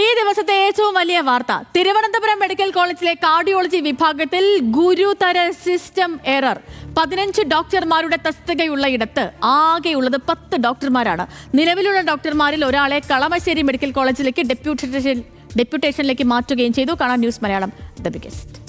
ഈ ദിവസത്തെ ഏറ്റവും വലിയ വാർത്ത തിരുവനന്തപുരം മെഡിക്കൽ കോളേജിലെ കാർഡിയോളജി വിഭാഗത്തിൽ ഗുരുതര സിസ്റ്റം എറർ പതിനഞ്ച് ഡോക്ടർമാരുടെ തസ്തികയുള്ള ഇടത്ത് ആകെയുള്ളത് പത്ത് ഡോക്ടർമാരാണ്. നിലവിലുള്ള ഡോക്ടർമാരിൽ ഒരാളെ കളമശ്ശേരി മെഡിക്കൽ കോളേജിലേക്ക് ഡെപ്യൂട്ടേഷൻ ഡെപ്യൂട്ടേഷനിലേക്ക് മാറ്റുകയും ചെയ്തു. കാണാൻ ന്യൂസ് മലയാളം ദ ബിഗസ്റ്റ്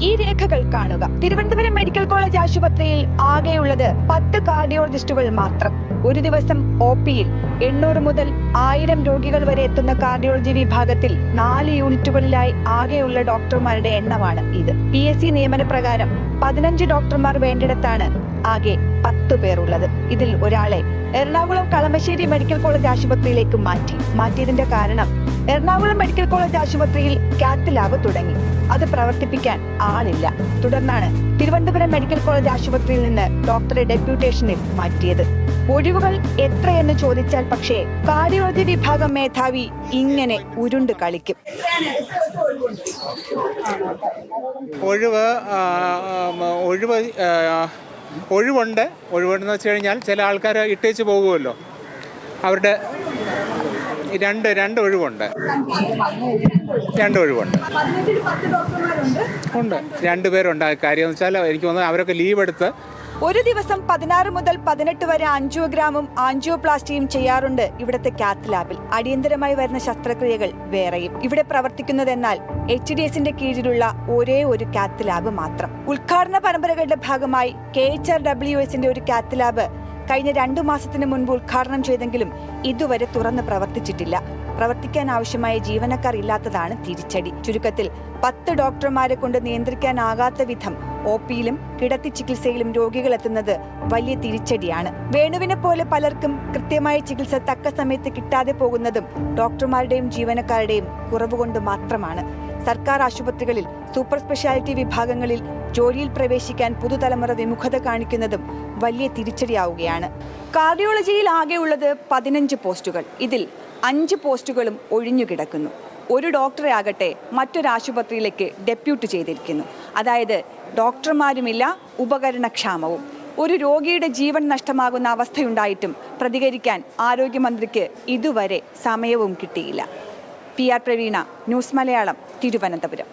ഈ രേഖകൾ കാണുക. തിരുവനന്തപുരം മെഡിക്കൽ കോളേജ് ആശുപത്രിയിൽ ആകെയുള്ളത് പത്ത് കാർഡിയോളജിസ്റ്റുകൾ മാത്രം. ഒരു ദിവസം ഒ പിയിൽ എണ്ണൂറ് മുതൽ ആയിരം രോഗികൾ വരെ എത്തുന്ന കാർഡിയോളജി വിഭാഗത്തിൽ നാല് യൂണിറ്റുകളിലായി ആകെയുള്ള ഡോക്ടർമാരുടെ എണ്ണമാണ് ഇത്. പി എസ് സി നിയമനപ്രകാരം പതിനഞ്ച് ഡോക്ടർമാർ വേണ്ടിടത്താണ് ആകെ പത്ത് പേരുള്ളത്. ഇതിൽ ഒരാളെ എറണാകുളം കളമശ്ശേരി മെഡിക്കൽ കോളേജ് ആശുപത്രിയിലേക്ക് മാറ്റി. മാറ്റിയതിന്റെ കാരണം എറണാകുളം മെഡിക്കൽ കോളേജ് ആശുപത്രിയിൽ കാത്ത് ലാബ് തുടങ്ങി. അത് പ്രവർത്തിപ്പിക്കാൻ ആളില്ല. തുടർന്നാണ് തിരുവനന്തപുരം മെഡിക്കൽ കോളേജ് ആശുപത്രിയിൽ നിന്ന് ഡോക്ടറെ ഡെപ്യൂട്ടേഷനിൽ മാറ്റിയത്. ഒഴിവുകൾ എത്രയെന്ന് ചോദിച്ചാൽ പക്ഷേ കാർഡിയോളജി വിഭാഗം മേധാവി ഇങ്ങനെ ഉരുണ്ട് കളിക്കും. ഒഴിവ് ഒഴിവ് ഒഴിവുണ്ട്. ഒഴിവുണ്ടെന്ന് വെച്ച് കഴിഞ്ഞാൽ ചില ആൾക്കാർ ഇട്ടേച്ച് പോകുമല്ലോ അവരുടെ രണ്ട് രണ്ട് ഒഴിവുണ്ട്. രണ്ട് ഒഴിവുണ്ട്. ഉണ്ട്. രണ്ട് പേരുണ്ട് ആ കാര്യം എന്ന് വെച്ചാൽ എനിക്ക് തോന്നുന്നു അവരൊക്കെ ലീവ് എടുത്ത് ഒരു ദിവസം പതിനാറ് മുതൽ പതിനെട്ട് വരെ ആൻജിയോഗ്രാമും ആൻജിയോപ്ലാസ്റ്റിയും ചെയ്യാറുണ്ട് ഇവിടുത്തെ കാത്ത് ലാബിൽ. അടിയന്തരമായി വരുന്ന ശസ്ത്രക്രിയകൾ വേറെയും. ഇവിടെ പ്രവർത്തിക്കുന്നതെന്നാൽ എച്ച് ഡി എസിന്റെ കീഴിലുള്ള ഒരേ ഒരു കാത്ത് ലാബ് മാത്രം. ഉദ്ഘാടന പരമ്പരകളുടെ ഭാഗമായി കെ എച്ച് ആർ ഡബ്ല്യു എസിന്റെ ഒരു കാത്ത് ലാബ് കഴിഞ്ഞ രണ്ടു മാസത്തിന് മുൻപ് ഉദ്ഘാടനം ചെയ്തെങ്കിലും ഇതുവരെ തുറന്ന് പ്രവർത്തിച്ചിട്ടില്ല. പ്രവർത്തിക്കാൻ ആവശ്യമായ ജീവനക്കാർ ഇല്ലാത്തതാണ് തിരിച്ചടി. ചുരുക്കത്തിൽ പത്ത് ഡോക്ടർമാരെ കൊണ്ട് നിയന്ത്രിക്കാനാകാത്ത വിധം ഒ പിയിലും കിടത്തി ചികിത്സയിലും രോഗികൾ എത്തുന്നത് വലിയ തിരിച്ചടിയാണ്. വേണുവിനെ പോലെ പലർക്കും കൃത്യമായ ചികിത്സ തക്ക സമയത്ത് കിട്ടാതെ പോകുന്നതും ഡോക്ടർമാരുടെയും ജീവനക്കാരുടെയും കുറവ് കൊണ്ട് മാത്രമാണ്. സർക്കാർ ആശുപത്രികളിൽ സൂപ്പർ സ്പെഷ്യാലിറ്റി വിഭാഗങ്ങളിൽ ജോലിയിൽ പ്രവേശിക്കാൻ പുതുതലമുറ വിമുഖത കാണിക്കുന്നതും വലിയ തിരിച്ചടിയാവുകയാണ്. കാർഡിയോളജിയിൽ ആകെയുള്ളത് പതിനഞ്ച് പോസ്റ്റുകൾ. ഇതിൽ അഞ്ച് പോസ്റ്റുകളും ഒഴിഞ്ഞുകിടക്കുന്നു ഒരു ഡോക്ടറെ ആകട്ടെ മറ്റൊരു ആശുപത്രിയിലേക്ക് ഡെപ്യൂട്ട് ചെയ്തിരിക്കുന്നു. അതായത് ഡോക്ടർമാരുമില്ല ഉപകരണക്ഷാമവും. ഒരു രോഗിയുടെ ജീവൻ നഷ്ടമാകുന്ന അവസ്ഥയുണ്ടായിട്ടും പ്രതികരിക്കാൻ ആരോഗ്യമന്ത്രിക്ക് ഇതുവരെ സമയവും കിട്ടിയില്ല. P R Praveena news Malayalam Thiruvananthapuram.